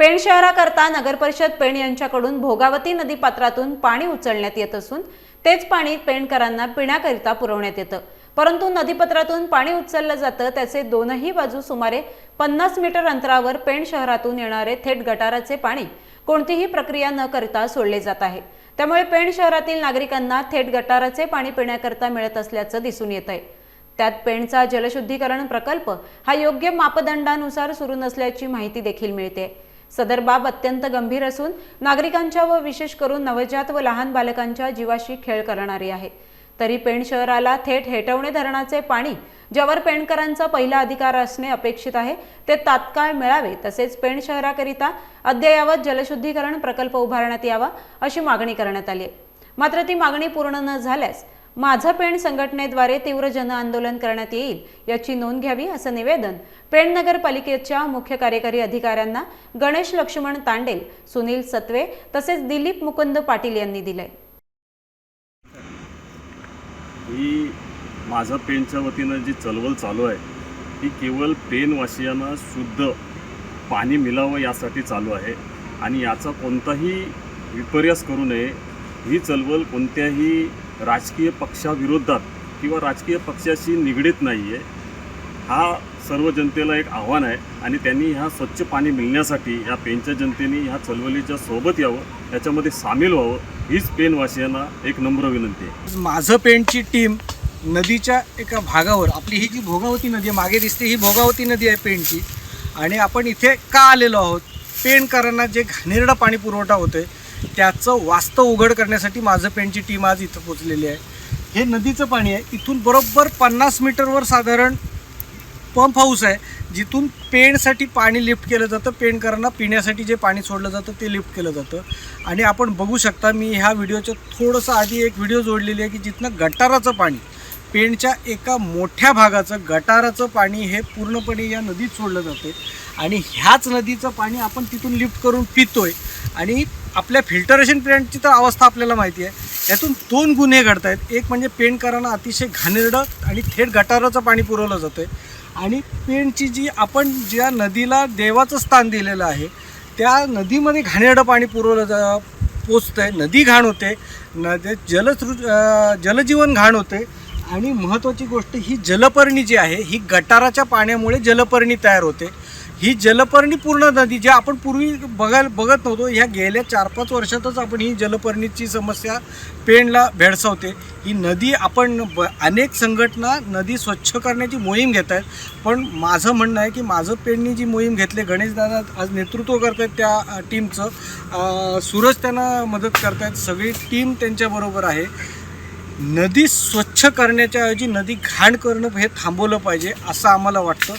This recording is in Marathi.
पेण शहराकरता नगरपरिषद पेण यांच्याकडून भोगावती नदीपात्रातून पाणी उचलण्यात येत असून तेच पाणी पेणकरांना पिण्याकरिता पुरवण्यात येतं. परंतु नदीपत्रातून पाणी उचललं जातं त्याचे दोनही बाजू सुमारे पन्नास मीटर अंतरावर पेण शहरातून येणारे थेट गटाराचे पाणी कोणतीही प्रक्रिया न करता सोडले जात आहे. त्यामुळे पेण शहरातील नागरिकांना थेट गटाराचे पाणी पिण्याकरता मिळत असल्याचं दिसून येत आहे. त्यात पेणचा जलशुद्धीकरण प्रकल्प हा योग्य मापदंडानुसार सुरू नसल्याची माहिती देखील मिळते. सदर बाब अत्यंत गंभीर असून नागरिकांच्या व विशेष करून नवजात व लहान बालकांच्या जीवाशी खेळ करणारी आहे. तरी पेण शहराला थेट हेटवणे धरणाचे पाणी ज्यावर पेणकरांचा पहिला अधिकार असणे अपेक्षित आहे ते तात्काळ मिळावे तसेच पेण शहराकरिता अद्ययावत जलशुद्धीकरण प्रकल्प उभारण्यात यावा अशी मागणी करण्यात आली आहे. मात्र ती मागणी पूर्ण न झाल्यास माझं पेण संघटनेद्वारे तीव्र जनआंदोलन करण्यात येईल याची नोंद घ्यावी असं निवेदन पेण नगरपालिकेच्या मुख्य कार्यकारी अधिकाऱ्यांना गणेश लक्ष्मण तांडेल सुनील सत्वे तसेच दिलीप मुकुंद पाटील यांनी दिले. ही माझं पेनच्या वतीनं जी चळवळ चालू आहे ती केवळ पेनवासियांना शुद्ध पाणी मिळावं यासाठी चालू आहे आणि याचा कोणताही विपर्यास करू नये. ही चळवळ कोणत्याही राजकीय पक्षाविरोधात किंवा राजकीय पक्षाशी निगडीत नाही आहे हा सर्व जनतेला एक आव्हान आहे आणि त्यांनी ह्या स्वच्छ पाणी मिळण्यासाठी ह्या पेनच्या जनतेने ह्या चळवळीच्या सोबत यावं याच्यामध्ये सामील व्हावं हीच पेनवासियांना एक नम्र विनंती आहे. माझं पेनची टीम नदीच्या एका भागावर आपली ही जी भोगावती नदी आहे मागे दिसते ही भोगावती नदी आहे पेनची. आणि आपण इथे का आलेलो आहोत? पेणकरांना जे घाणेरडा पाणी पुरवठा होतोय त्याचं वास्तव उघड करण्यासाठी माझं पेंटची टीम आज इथं पोचलेली आहे. हे नदीचं पाणी आहे. इथून बरोबर पन्नास मीटरवर साधारण पंप हाऊस आहे. जिथून पेणसाठी पाणी लिफ्ट केलं जातं. पेणकरांना पिण्यासाठी जे पाणी सोडलं जातं ते लिफ्ट केलं जातं. आणि आपण बघू शकता मी ह्या व्हिडिओच्या थोडंसं आधी एक व्हिडिओ जोडलेली आहे की जिथनं गटाराचं पाणी पेणच्या एका मोठ्या भागाचं गटाराचं पाणी हे पूर्णपणे या नदीत सोडलं जाते आणि ह्याच नदीचं पाणी आपण तिथून लिफ्ट करून पितोय. आणि आपल्या फिल्टरेशन प्लॅन्टची तर अवस्था आपल्याला माहिती आहे. यातून दोन गुन्हे घडत आहेत एक म्हणजे पेंटकरांना अतिशय घाणेरडं आणि थेट गटाराचं पाणी पुरवलं जातं आहे आणि पेंटची जी आपण ज्या नदीला देवाचं स्थान दिलेलं आहे त्या नदीमध्ये घाणेरडं पाणी पुरवलं जा पोचतं आहे नदी घाण होते नदी जलसृ जलजीवन घाण होते. आणि महत्त्वाची गोष्ट ही जलपर्णी जी आहे ही गटाराच्या पाण्यामुळे जलपर्णी तयार होते. ही जलपर्णी पूर्ण नदी जी आपण पूर्वी बघायला बघत नव्हतो ह्या गेल्या चार पाच वर्षातच आपण ही जलपर्णीची समस्या पेणला भेडसावते. ही नदी आपण ब अनेक संघटना नदी स्वच्छ करण्याची मोहीम घेत आहेत. पण माझं म्हणणं आहे की माझं पेणनी जी मोहीम घेतली गणेशदादा आज नेतृत्व करत आहेत त्या टीमचं. सूरज त्यांना मदत करत आहेत सगळी टीम त्यांच्याबरोबर आहे. नदी स्वच्छ करण्याच्या ऐवजी नदी घाण करणं हे थांबवलं पाहिजे असं आम्हाला वाटतं.